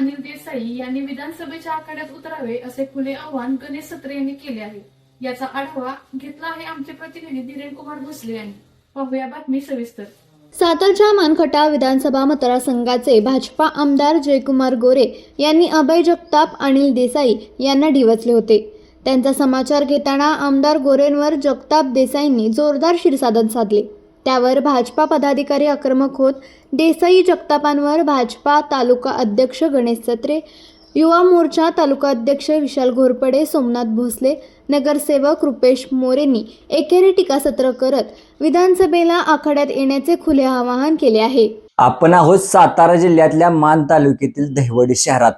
अनिल देसाई यांनी विधानसभेच्या आखाड्यात उतरावे असे खुले आव्हान गणेश सत्रे यांनी केले आहे. याचा आढावा घेतला आहे आमचे प्रतिनिधी धीरेन कुमार भोसले यांनी. पाहूया बातमी सविस्तर. सातारच्या मानखटा विधानसभा मतदारसंघाचे भाजपा आमदार जयकुमार गोरे यांनी अभय जगताप अनिल देसाई यांना डिवचले होते. त्यांचा समाचार घेताना आमदार गोरेंवर जगताप देसाईंनी जोरदार शिरसाधन साधले. त्यावर भाजपा पदाधिकारी आक्रमक होत देसाई जगतापांवर भाजपा तालुका अध्यक्ष गणेश सत्रे युवा मोर्चा तालुका अध्यक्ष विशाल घोरपडे सोमनाथ भोसले नगरसेवक रुपेश मोरेंनी एकेरी टीकासत्र करत विधानसभेला आखाड्यात येण्याचे खुले आवाहन केले आहे. आपण आहोत सातारा जिल्ह्यातल्या मान तालुक्यातील दहिवडी शहरात.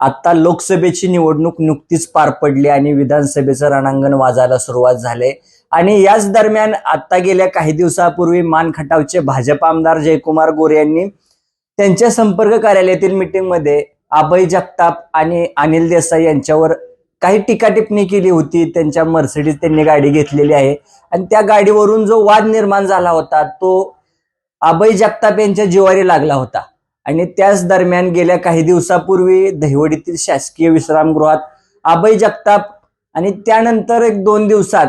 आता लोकसभेची निवडणूक नुकतीच पार पडली आणि विधानसभेचं रणांगण वाजायला सुरुवात झाले आणि याच दरम्यान आता गेल्या काही दिवसापूर्वी मान खटावचे भाजप आमदार जयकुमार गोरे यांनी त्यांच्या संपर्क कार्यालयातील मीटिंगमध्ये अभय जगताप आणि अनिल देसाई यांच्यावर काही टीका टिप्पणी केली होती. त्यांच्या मर्सिडीज त्यांनी गाडी घेतलेली आहे. आणि त्या गाडीवरून जो वाद निर्माण झाला होता तो अभय जगताप यांच्या जिवारी लागला होता. आणि त्याच दरम्यान गेल्या काही दिवसापूर्वी दहिवडीतील शासकीय विश्रामगृहात अभय जगताप आणि त्यानंतर एक दोन दिवसात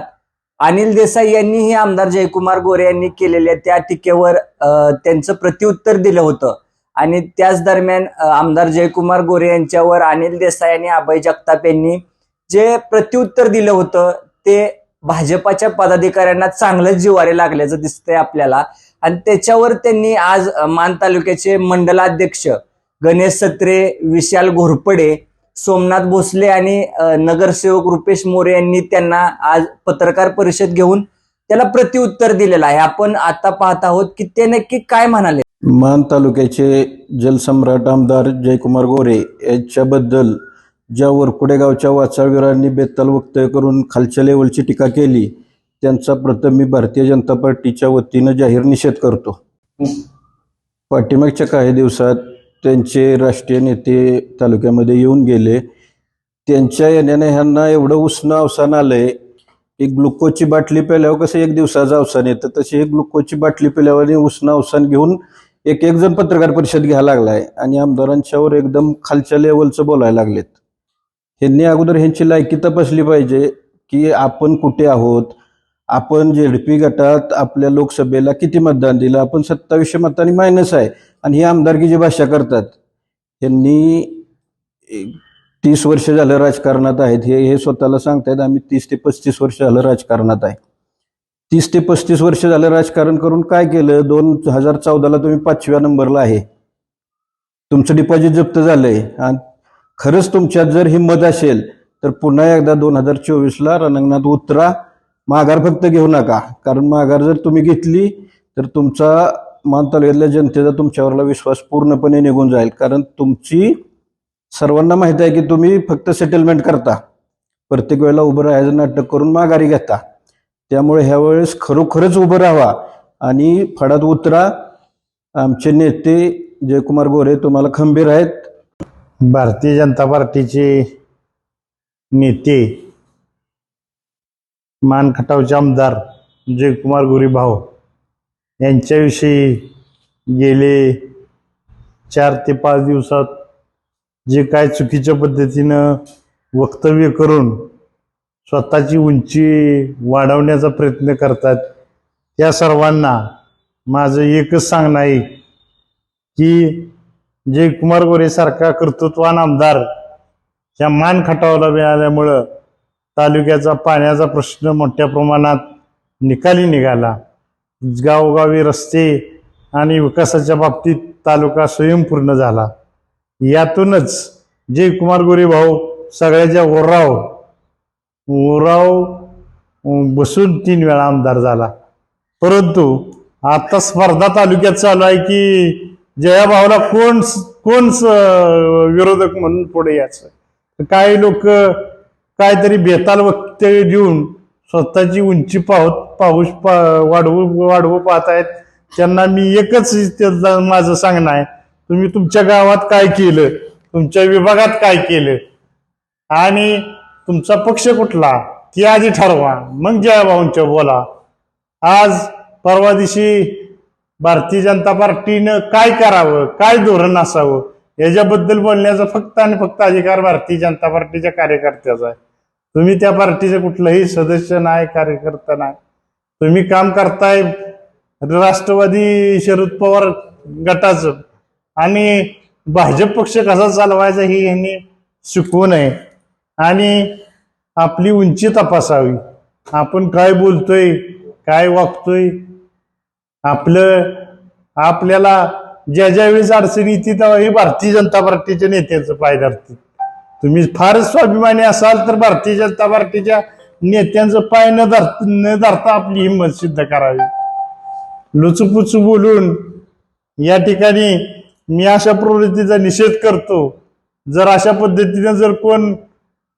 अनिल देसाई यांनीही आमदार जयकुमार गोरे यांनी केलेल्या त्या टीकेवर अ, त्यांचं प्रत्युत्तर दिलं होतं. आणि त्याच दरम्यान आमदार जयकुमार गोरे यांच्यावर अनिल देसाई आणि अभय जगताप यांनी जे प्रत्युत्तर दिलं होतं ते भाजपाच्या पदाधिकाऱ्यांना चांगलंच जिवारे लागल्याचं दिसतंय आपल्याला. आणि त्याच्यावर त्यांनी आज मान तालुक्याचे मंडलाध्यक्ष गणेश सत्रे विशाल घोरपडे सोमनाथ भोसले आणि नगरसेवक रुपेश मोरे यांनी त्यांना आज पत्रकार परिषद घेऊन त्याला प्रतिउत्तर दिलेलं आहे. आपण आता पाहत आहोत की ते नक्की काय म्हणाले? मान तालुक्याचे जलसम्राट आमदार जयकुमार गोरे यांच्याबद्दल ज्या वरकुडे वाचाळवीरांनी बेताल वक्तव्य करून खालच्या लेवलची टीका केली त्यांचा प्रथम मी भारतीय जनता पार्टीच्या वतीनं जाहीर निषेध करतो. पाठीमागच्या काही दिवसात त्यांचे राष्ट्रीय नेते तालुक्यामध्ये येऊन गेले. त्यांच्या येण्याने ह्यांना एवढं उष्ण अवसान आलंय की ग्लुकोजची बाटली पिल्यावर कसं एक दिवसाचं अवसान येतं? तशी एक ग्लुकोजची बाटली पिल्यावर आणि उष्ण अवसान घेऊन एक एक जण पत्रकार परिषद घ्यायला लागलाय आणि आमदारांच्यावर एकदम खालच्या लेवलचं बोलायला लागलेत. ह्यांनी अगोदर ह्यांची लायकी तपासली पाहिजे की आपण कुठे आहोत? आपण झेडपी गटात आपल्या लोकसभेला किती मतदान दिलं? आपण सत्तावीसशे मतांनी मायनस आहे. आणि ही आमदारकीची भाषा करतात. यांनी तीस वर्ष झालं राजकारणात आहेत. हे हे स्वतःला सांगतायत आम्ही तीस ते पस्तीस वर्ष झालं राजकारणात आहे. तीस ते पस्तीस वर्ष झालं राजकारण करून काय केलं? दोन हजार चौदाला तुम्ही पाचव्या नंबरला आहे. तुमचं डिपॉझिट जप्त झालंय. आणि खरंच तुमच्यात जर हिंमत असेल तर पुन्हा एकदा दोन हजार चोवीसला रणांगणात उतरा. माघार फक्त घेऊ नका. कारण माघार जर तुम्ही घेतली तर तुमचा मान तालुक्यातल्या जनतेचा तुमच्यावरला विश्वास पूर्णपणे निघून जाईल. कारण तुमची सर्वांना माहीत आहे की तुम्ही फक्त सेटलमेंट करता. प्रत्येक वेळेला उभं राहायचं नाटक करून माघारी घेता. त्यामुळे ह्यावेळेस खरोखरच उभं राहा आणि फडात उतरा. आमचे नेते जयकुमार गोरे तुम्हाला खंबीर आहेत. भारतीय जनता पार्टीचे नेते मान खटावचे आमदार जयकुमार गोरी भाऊ यांच्याविषयी गेले चार ते पाच दिवसात जे काय चुकीच्या पद्धतीनं वक्तव्य करून स्वतःची उंची वाढवण्याचा प्रयत्न करतात त्या सर्वांना माझं एकच सांगणं आहे की जयकुमार गोरेसारखा कर्तृत्वान आमदार या मान खटावला मिळाल्यामुळं तालुक्याचा पाण्याचा प्रश्न मोठ्या प्रमाणात निकाली निघाला. गावोगावी रस्ते आणि विकासाच्या बाबतीत तालुका स्वयंपूर्ण झाला. यातूनच जयकुमार गोरे भाऊ सगळ्याच्या ओराव ओराव बसून तीन वेळा आमदार झाला. परंतु आता स्पर्धा तालुक्यात चालू आहे की जयाभाऊला कोण कोण विरोधक म्हणून पुढे यायचं? काही लोक काहीतरी बेताल वक्तव्य देऊन स्वतःची उंची पाहत पाऊस पा वाढवू वाढवू पाहतायत त्यांना मी एकच माझं सांगणं आहे. तुम्ही तुमच्या गावात काय केलं? तुमच्या विभागात काय केलं? आणि तुमचा पक्ष कुठला? ती आधी ठरवा. मग जयाभाऊंच्या बोला. आज परवा दिवशी भारतीय जनता पार्टीनं काय करावं? काय धोरण असावं? याच्याबद्दल बोलण्याचा फक्त आणि फक्त अधिकार भारतीय जनता पार्टीच्या कार्यकर्त्याचा आहे. तुम्ही त्या पार्टीचे कुठलंही सदस्य नाही कार्यकर्ता नाही. तुम्ही काम करताय राष्ट्रवादी शरद पवार गटाचं. आणि भाजप पक्ष कसा चालवायचा ही यांनी शिकवू नये. आणि आपली उंची तपासावी. आपण काय बोलतोय काय वागतोय आपलं आपल्याला ज्या ज्या वेळेस अडचणी येते तेव्हाही भारतीय जनता पार्टीच्या नेत्यांचं पाय धरते तुम्ही फारच स्वाभिमानी असाल तर भारतीय जनता पार्टीच्या नेत्यांचं पाय न धर न धरता आपली हिंमत सिद्ध करावी. लुचुपुचू बोलून या ठिकाणी मी अशा प्रवृत्तीचा निषेध करतो. जर अशा पद्धतीने जर कोण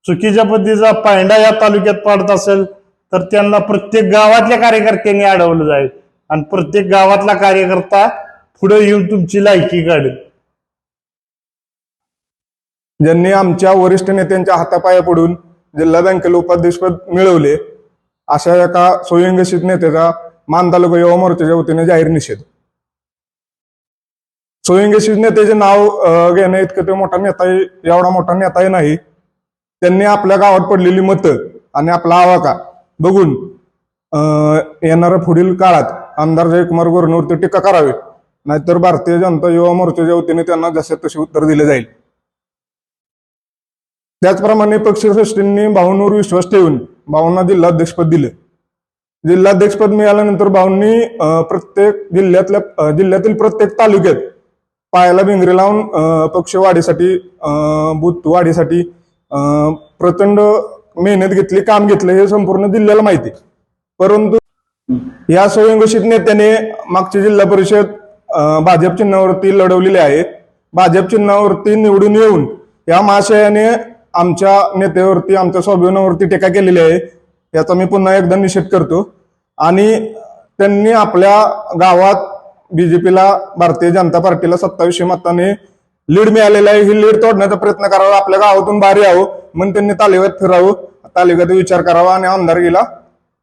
चुकीच्या पद्धतीचा पायंडा या तालुक्यात पाडत असेल तर त्यांना प्रत्येक गावातल्या कार्यकर्त्यांनी अडवलं जाईल. आणि प्रत्येक गावातला कार्यकर्ता पुढे येऊन तुमची लायकी काढेल ज्यांनी आमच्या वरिष्ठ नेत्यांच्या हातापाया पडून जिल्हा बँकेला उपाध्यक्षपद मिळवले अशा एका स्वयंघोषित नेत्याचा मान तालुका युवा मोर्चाच्या वतीने जाहीर निषेध. स्वयंघोषित नेत्याचे नाव घेणे इतकं ते मोठा नेता एवढा मोठा नेताही नाही. त्यांनी आपल्या गावात पडलेली मतं आणि आपला आवाका बघून अं, येणाऱ्या पुढील काळात आमदार जयकुमार गोरणवरती टीका करावी. नाहीतर भारतीय जनता युवा मोर्चाच्या वतीने त्यांना जसे तसे उत्तर दिले जाईल त्याचप्रमाणे पक्षश्रेष्ठींनी भाऊंवर विश्वास ठेवून भाऊंना जिल्हाध्यक्षपद दिले जिल्हाध्यक्षपद मिळाल्यानंतर भाऊंनी प्रत्येक जिल्ह्यातल्या जिल्ह्यातील प्रत्येक तालुक्यात पायाला भिंगरी लावून पक्ष वाढीसाठी अं, बूथ वाढीसाठी अं, प्रचंड मेहनत घेतली काम घेतलं हे संपूर्ण जिल्ह्याला माहिती आहे. परंतु या स्वयंघोषित नेत्याने मागची जिल्हा परिषद भाजप चिन्हावरती लढवलेली आहे भाजप चिन्हावरती निवडून येऊन या महाशयाने आमच्या नेत्यावरती आमच्या स्वाभिमानावरती टीका केलेली आहे. याचा मी पुन्हा एकदा निषेध करतो. आणि त्यांनी आपल्या गावात बीजेपीला भारतीय जनता पार्टीला सत्तावीसशे मताने लीड मिळालेला आहे. ही लीड तोडण्याचा प्रयत्न करावा. आपल्या गावातून बाहेर यावं म्हणून त्यांनी तालिबात फिरावं. तालुक्यात विचार करावा आणि आमदारकीला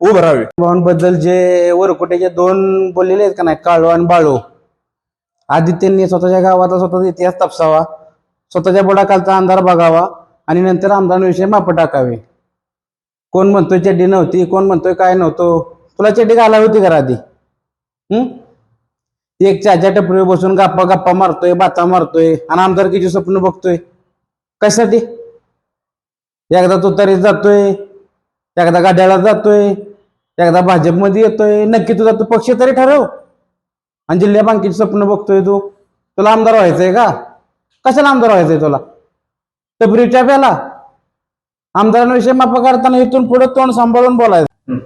उभं राहावे. भावांबद्दल जे वरकुटेचे दोन बोललेले आहेत का नाही काळू आणि बाळू? आदित्यने स्वतःच्या गावाचा स्वतःचा इतिहास तपासावा. स्वतःच्या बुडाकालचा अंधार बघावा आणि नंतर आमदारांविषयी माप टाकावे. कोण म्हणतोय चड्डी नव्हती कोण म्हणतोय काय नव्हतो? तुला चड्डी घाला होती घरा आधी एक चाच्या टपरीवर बसून गप्पा गप्पा मारतोय बाता मारतोय आणि आमदारकीचे स्वप्न बघतोय. कशासाठी? एकदा तो तरी जातोय एकदा गाड्याला जातोय एकदा भाजपमध्ये येतोय. नक्की तुझा तू पक्ष तरी ठरव. आणि जिल्हा बँकेचे स्वप्न बघतोय तू. तुला आमदार व्हायचंय का? कशाला आमदार व्हायचंय तुला? टपरीच्या प्याला. आमदारांविषयी माफ करताना इथून पुढे तोंड सांभाळून बोलायचं.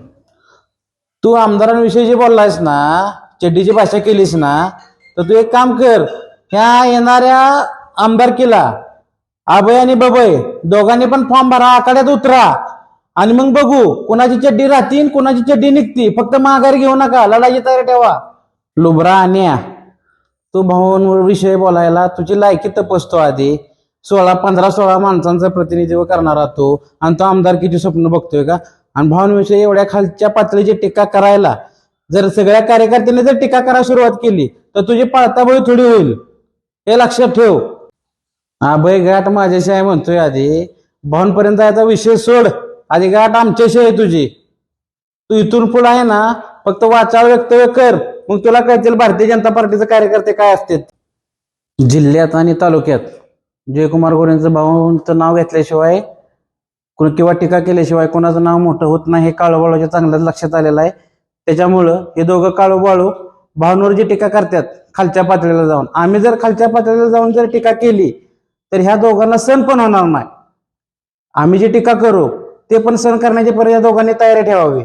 तू आमदारांविषयी जे बोललायस ना चड्डीची भाषा केलीस ना तर तू एक काम कर ह्या येणाऱ्या आमदारकीला आबय आणि बबय दोघांनी पण फॉर्म भरा आखाड्यात उतरा. आणि मग बघू कोणाची चड्डी राहतील कोणाची चड्डी निघती. फक्त माघारी घेऊ नका लढाईची तयारी ठेवा. लुबरा आणि तू भाऊंवर विषय बोलायला तुझी लायकी तपासतो आधी. सोळा पंधरा सोळा माणसांचं प्रतिनिधित्व करणारा तो. आणि तो आमदारकीची स्वप्न बघतोय का? आणि भावांविषयी एवढ्या खालच्या पातळीची टीका करायला जर सगळ्या कार्यकर्त्यांनी जर टीका करायला सुरुवात केली तर तुझी पळताबळी थोडी होईल. हे लक्षात ठेव. अभय गाठ माझ्याशी आहे म्हणतोय आधी. भावांपर्यंत जायचा विषय सोड. आधी गाठ आमच्याशी आहे तुझी. तू इथून पुढे आहे ना फक्त वाचाळ व्यक्तव्य कर. मग तुला कळतील भारतीय जनता पार्टीचे कार्यकर्ते काय असतात जिल्ह्यात आणि तालुक्यात जयकुमार गोरेंचं भाऊंचं नाव घेतल्याशिवाय कोण किंवा टीका केल्याशिवाय कोणाचं नाव मोठं होत नाही हे काळूबाळूच्या चांगल्याच लक्षात आलेलं आहे. त्याच्यामुळं हे दोघं काळूबाळू भावनवर जी टीका करतात खालच्या पातळीला जाऊन. आम्ही जर खालच्या पातळीला जाऊन जर टीका केली तर ह्या दोघांना सण पण होणार नाही. आम्ही जी टीका करू ते पण सण करण्याची पर्याय दोघांनी तयारी ठेवावी.